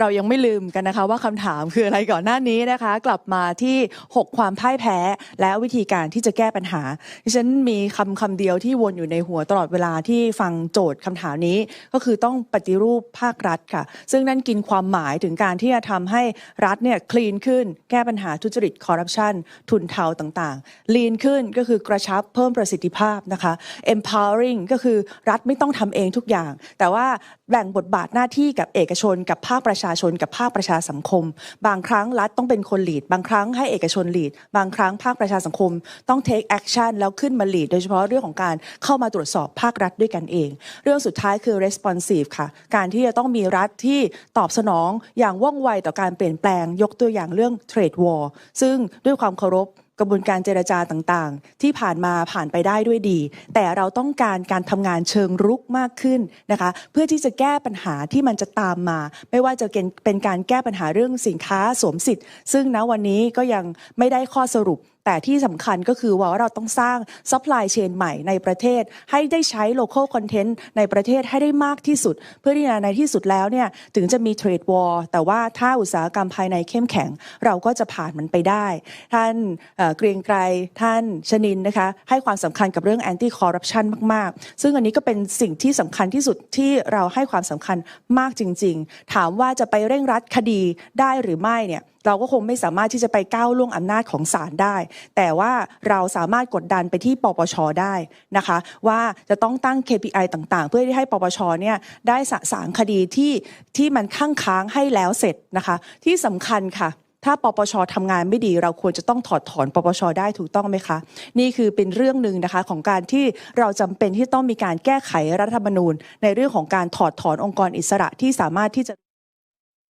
เรายังไม่ลืมกันนะคะ ว่าคำถามคืออะไรก่อนหน้านี้นะคะ กลับมาที่ 6 ความพ่ายแพ้ และวิธีการที่จะแก้ปัญหาดิฉันมีคำคำเดียวที่วนอยู่ในหัวตลอดเวลาที่ฟังโจทย์คำถามนี้ ก็คือต้องปฏิรูปภาครัฐค่ะ ซึ่งนั่นกินความหมายถึงการที่จะทำให้รัฐเนี่ยคลีนขึ้น แก้ปัญหาทุจริตคอร์รัปชันทุนเทาต่างๆลีนขึ้นก็คือกระชับเพิ่มประสิทธิภาพนะคะ empowering ก็คือรัฐไม่ต้องทำเองทุกอย่าง แต่ว่าแบ่งบทบาทหน้าที่กับเอกชนกับภาคประชาชนกับภาคประชาสังคม บางครั้งรัฐต้องเป็นคน lead บางครั้งให้เอกชน lead บางครั้งภาคประชาสังคม ต้อง take action แล้วขึ้นมา lead โดยเฉพาะเรื่องของการเข้ามาตรวจสอบภาครัฐด้วยกันเอง เรื่องสุดท้ายคือ responsive ค่ะ การที่จะต้องมีรัฐที่ตอบสนองอย่างว่องไวต่อการเปลี่ยนแปลงยกตัวอย่างเรื่อง trade war ซึ่งด้วยความเคารพ กระบวนการเจรจาต่างๆ ที่ผ่านมาผ่านไปได้ด้วยดี แต่เราต้องการการทำงานเชิงรุกมากขึ้นนะคะ เพื่อที่จะแก้ปัญหาที่มันจะตามมา ไม่ว่าจะเป็นเป็นการแก้ปัญหาเรื่องสินค้าสวมสิทธิ์ ซึ่งณวันนี้ก็ยังไม่ได้ข้อสรุป แต่ที่สำคัญก็คือว่าเราต้องสร้าง supply chain ใหม่ในประเทศ ให้ได้ใช้ local content ในประเทศให้ได้มากที่สุด เพื่อที่ในที่สุดแล้วเนี่ยถึงจะมี trade war แต่ว่าถ้าอุตสาหกรรมภายในเข้มแข็ง เราก็จะผ่านมันไปได้ ท่านเอ่อเกรียงไกรท่านชนินนะคะให้ความสำคัญกับเรื่อง anti corruption มาก ๆ ซึ่งอันนี้ก็เป็นสิ่งที่สำคัญที่สุดที่เราให้ความสำคัญมากจริง ๆ ถามว่าจะไปเร่งรัดคดีได้หรือไม่เนี่ยเราก็คงไม่สามารถที่จะไปก้าวล่วงอำนาจของศาลได้แต่ว่าเราสามารถกดดันไปที่ปปชได้นะคะว่าจะต้องตั้ง KPI ต่างๆ เพื่อที่ให้ปปชเนี่ยได้สะสางคดีที่ที่มันข้างค้างให้แล้วเสร็จนะคะที่สำคัญค่ะถ้าปปชทำงานไม่ดีเราควรจะต้องถอดถอนปปชได้ถูกต้องไหมคะ นี่คือเป็นเรื่องหนึ่งนะคะของการที่เราจำเป็นที่ต้องมีการแก้ไขรัฐธรรมนูญ ในเรื่องของการถอดถอนองค์กรอิสระที่สามารถที่จะ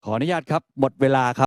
ขออนุญาตครับหมดเวลาครับ